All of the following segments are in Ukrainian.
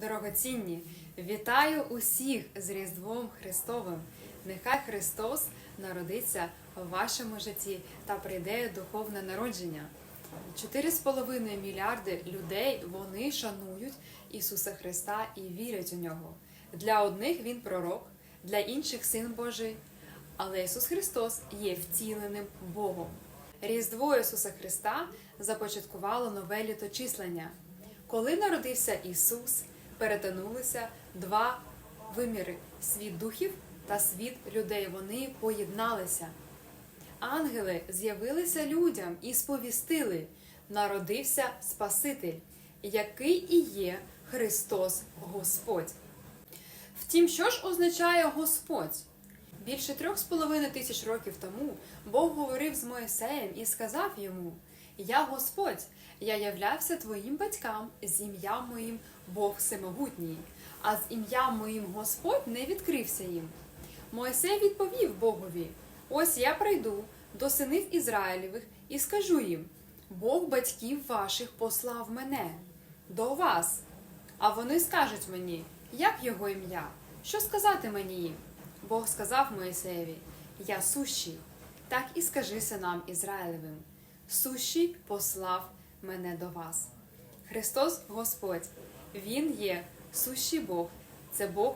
Дорогоцінні, вітаю усіх з Різдвом Христовим. Нехай Христос народиться в вашому житті та прийде духовне народження. 4,5 мільярди людей вони шанують Ісуса Христа і вірять у нього. Для одних він пророк, для інших син Божий. Але Ісус Христос є втіленим Богом. Різдво Ісуса Христа започаткувало нове літочислення. Коли народився Ісус, перетинулися два виміри світ духів та світ людей. Вони поєдналися. Ангели з'явилися людям і сповістили: народився Спаситель, який і є Христос Господь. Втім, що ж означає Господь? Більше трьох з половиною тисяч років тому Бог говорив з Моїсеєм і сказав йому: Я Господь, я являвся твоїм батькам з ім'ям моїм Бог Всемогутній, а з ім'ям моїм Господь не відкрився їм. Моїсей відповів Богові: Ось я прийду до синів Ізраїлевих і скажу їм: Бог батьків ваших послав мене до вас. А вони скажуть мені, як його ім'я? Що сказати мені їм? Бог сказав Моїсеєві: Я сущий, так і скажи синам Ізраїлевим. Сущий послав мене до вас. Христос Господь, Він є сущий Бог, це Бог.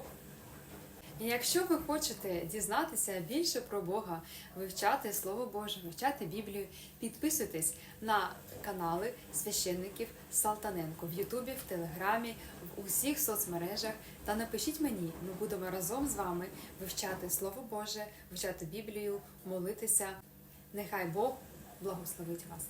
І якщо ви хочете дізнатися більше про Бога, вивчати Слово Боже, вивчати Біблію, підписуйтесь на канали священників Салтаненко в Ютубі, в Телеграмі, в усіх соцмережах та напишіть мені. Ми будемо разом з вами вивчати Слово Боже, вивчати Біблію, молитися. Нехай Бог благословить вас.